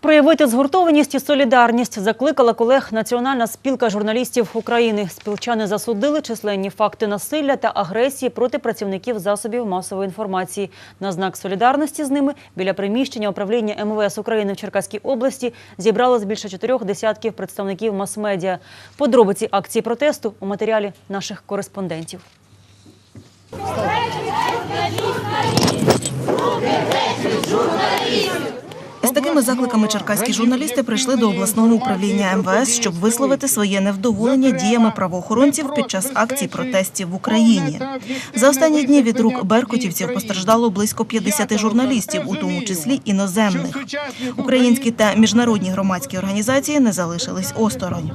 Проявити згуртованість і солідарність закликала колег Національна спілка журналістів України. Спілчани засудили численні факти насилля та агресії проти працівників засобів масової інформації. На знак солідарності з ними біля приміщення управління МВС України в Черкаській області зібралось більше чотирьох десятків представників мас-медіа. Подробиці акції протесту у матеріалі наших кореспондентів. Із такими закликами черкаські журналісти прийшли до обласного управління МВС, щоб висловити своє невдоволення діями правоохоронців під час акцій протестів в Україні. За останні дні від рук беркутівців постраждало близько 50 журналістів, у тому числі іноземних. Українські та міжнародні громадські організації не залишились осторонь.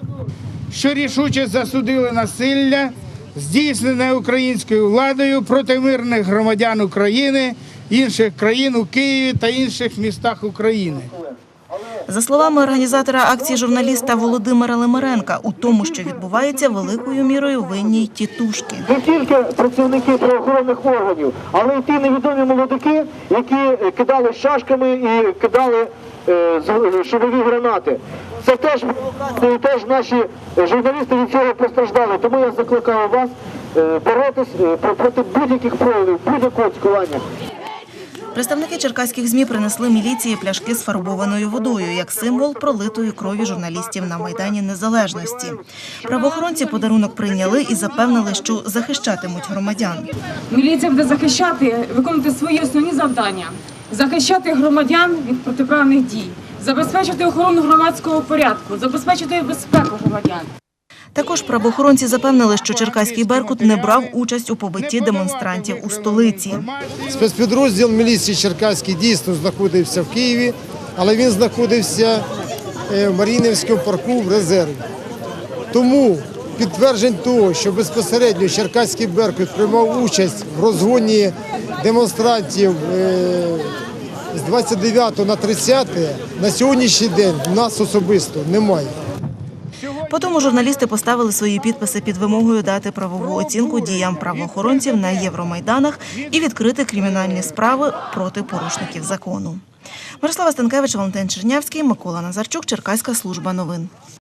що рішуче засудили насилля, здійснене українською владою проти мирних громадян України, інших країн у Києві та інших містах України. За словами організатора акції журналіста Володимира Лимиренка, у тому, що відбувається, великою мірою винні й тітушки. не тільки працівники правоохоронних органів, але й ті невідомі молодики, які кидали шашками і кидали е, шумові гранати. Це теж теж наші журналісти від цього постраждали. Тому я закликаю вас е, боротись е, проти будь-яких проявів, будь-якого цькування. Представники черкаських ЗМІ принесли міліції пляшки з фарбованою водою як символ пролитої крові журналістів на Майдані Незалежності. Правоохоронці подарунок прийняли і запевнили, що захищатимуть громадян. Міліція буде захищати, виконувати свої основні завдання, захищати громадян від протиправних дій, забезпечити охорону громадського порядку, забезпечити безпеку громадян. Також правоохоронці запевнили, що черкаський беркут не брав участь у побитті демонстрантів у столиці. Спецпідрозділ міліції Черкаський дійсно знаходився в Києві, але він знаходився е, в Маріїнівському парку в резерві. Тому підтверджень того, що безпосередньо Черкаський Беркут приймав участь в розгоні демонстрантів е, з 29 на 30 на сьогоднішній день нас особисто немає. Потім журналісти поставили свої підписи під вимогою дати правову оцінку діям правоохоронців на Євромайданах і відкрити кримінальні справи проти порушників закону. Мирослава Станкевич, Валентин Чернявський, Микола Назарчук, Черкаська служба новин.